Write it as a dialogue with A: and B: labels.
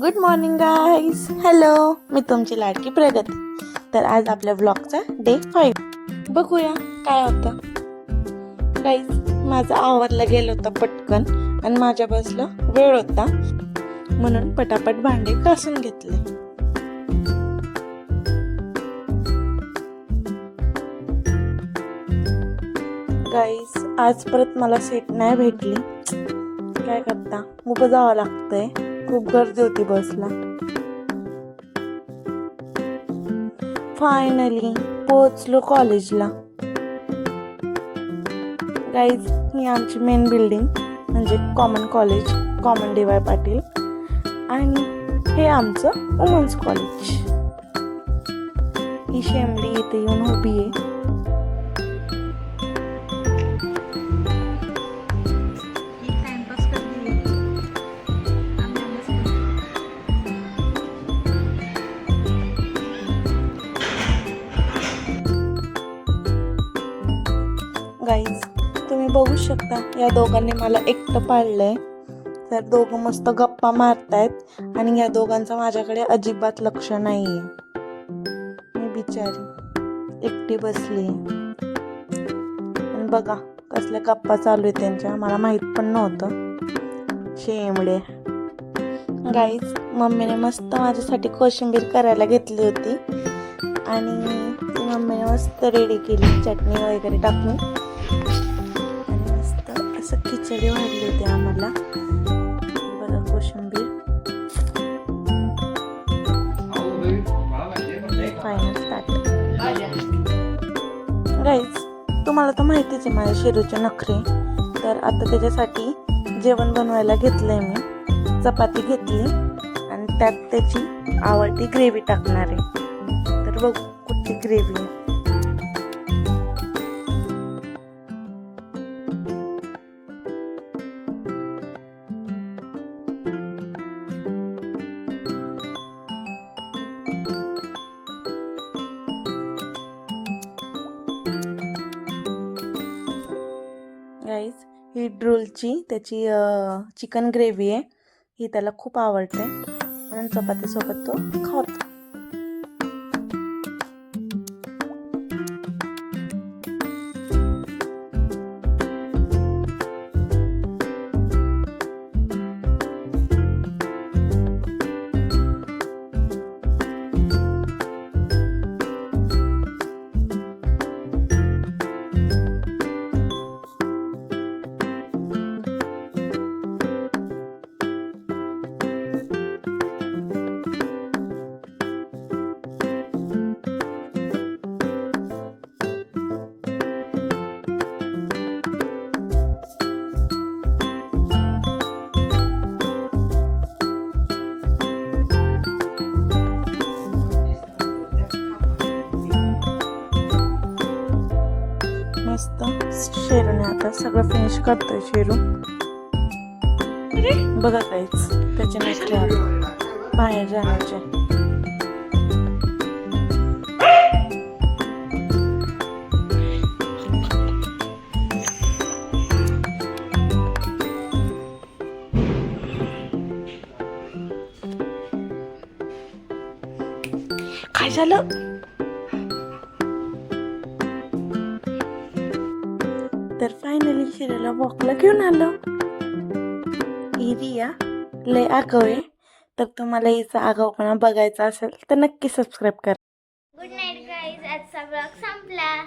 A: Good morning guys hello मी तुमची लाडकी प्रगती. तर आज आपल्या ब्लॉगचा डे फाईव्ह बघूया काय होतं. गाईज माझा आवरला गेलं होतं पटकन आणि माझ्या बसला वेळ होता. म्हणून पटापट भांडे घासून घेतले. गाईज आज परत मला सीट नाही भेटली. काय करता? उभं जावं लागतंय. खूप गर्दी होती बसला. फायनली पोहोचलो कॉलेजला गाईज ही आमची मेन बिल्डिंग म्हणजे common college common D Y Patil. आणि हे आमचं वुमन्स कॉलेज ही शेमडी इथे येऊन उभी आहे. गाईज तुम्ही बघू शकता या दोघांनी मला एकटं पाळलंय. तर दोघं मस्त गप्पा मारतायत आणि या दोघांचं माझ्याकडे अजिबात लक्ष नाही आहे मी बिचारी एकटी बसली आणि बघा कसल्या गप्पा चालू आहेत त्यांच्या. मला माहीत पण नव्हतं. शेमडे गाईज मम्मीने मस्त माझ्यासाठी कोशिंबीर करायला घेतली होती. आणि ती मम्मीने मस्त रेडी केली. चटणी वगैरे टाकून. आणि मस्त असं खिचडी वाढली होती आम्हाला. बघा कोशिंबीर. फायनल स्टार्ट गाईज तुम्हाला तर माहितीच आहे माझ्या शिरूचे नखरे. तर आता त्याच्यासाठी जेवण बनवायला घेतलंय मी. चपाती घेतली आणि त्यात त्याची आवडती ग्रेव्ही टाकणार आहे. तर बघू कुठली ग्रेव्ही ही ड्रुलची त्याची चिकन ग्रेव्ही आहे. ही त्याला खूप आवडते. म्हणून चपातीसोबत तो खावतो मस्त शेरूने आता. सगळं फिनिश करतोय शेरू. बघा काहीच त्याचे नसते बाहेर जाण्याचे. काय झालं? तर फायनली शिराला वॉकला घेऊन आलो ही रिया लय आगाव आहे तर तुम्हाला हिचा आगावपणा बघायचा असेल तर नक्की सबस्क्राईब करा
B: गुड नाईट गाईज आजचा ब्लॉग संपला